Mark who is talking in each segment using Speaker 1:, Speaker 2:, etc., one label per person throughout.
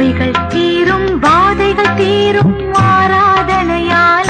Speaker 1: நோய்கள் தீரும் பாதைகள் தீரும் ஆராதனையால்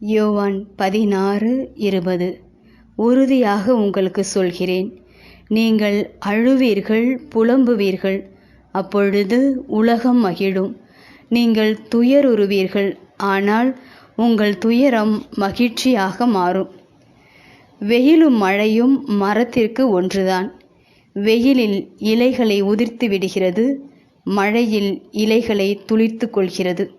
Speaker 2: யோவான் பதினாறு இருபது. உறுதியாக உங்களுக்கு சொல்கிறேன். நீங்கள் அழுவீர்கள் புலம்புவீர்கள் அப்பொழுது உலகம் மகிழும். நீங்கள் துயருறுவீர்கள் ஆனால் உங்கள் துயரம் மகிழ்ச்சியாக மாறும். வெயிலும் மழையும் மரத்திற்கு ஒன்றுதான். வெயிலில் இலைகளை உதிர்த்து விடுகிறது மழையில் இலைகளை துளிர்த்து கொள்கிறது.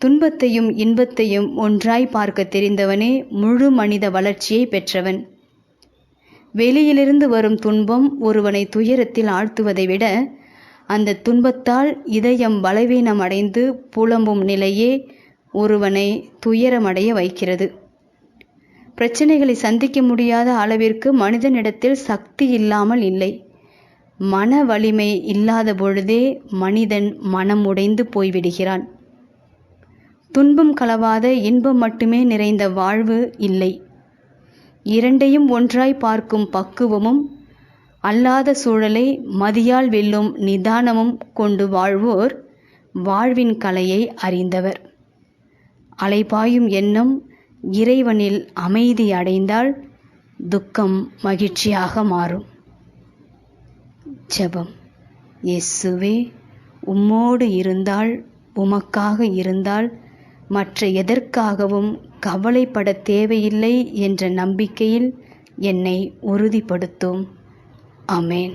Speaker 2: துன்பத்தையும் இன்பத்தையும் ஒன்றாய் பார்க்க தெரிந்தவனே முழு மனித வளர்ச்சியை பெற்றவன். வெளியிலிருந்து வரும் துன்பம் ஒருவனை துயரத்தில் ஆழ்த்துவதை விட அந்த துன்பத்தால் இதயம் பலவீனம் அடைந்து புலம்பும் நிலையே ஒருவனை துயரமடைய வைக்கிறது. பிரச்சனைகளை சந்திக்க முடியாத அளவிற்கு மனிதனிடத்தில் சக்தி இல்லாமல் இல்லை. மன வலிமை இல்லாத பொழுதே மனிதன் மனம் உடைந்து போய்விடுகிறான். துன்பம் கலவாத இன்பம் மட்டுமே நிறைந்த வாழ்வு இல்லை. இரண்டையும் ஒன்றாய் பார்க்கும் பக்குவமும் அல்லாத சூழலை மதியால் வெல்லும் நிதானமும் கொண்டு வாழ்வோர் வாழ்வின் கலையை அறிந்தவர். அலைபாயும் எண்ணம் இறைவனில் அமைதி அடைந்தால் துக்கம் மகிழ்ச்சியாக மாறும். ஜெபம். இயேசுவே உம்மோடு இருந்தால் உமக்காக இருந்தால் மற்ற எதற்காகவும் கவலைப்பட தேவையில்லை என்ற நம்பிக்கையில் என்னை உறுதிப்படுத்தும். அமேன்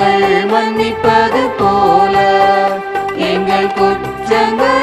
Speaker 3: பாவங்கள் மன்னிப்பது போல. எங்கள் குற்றங்கள்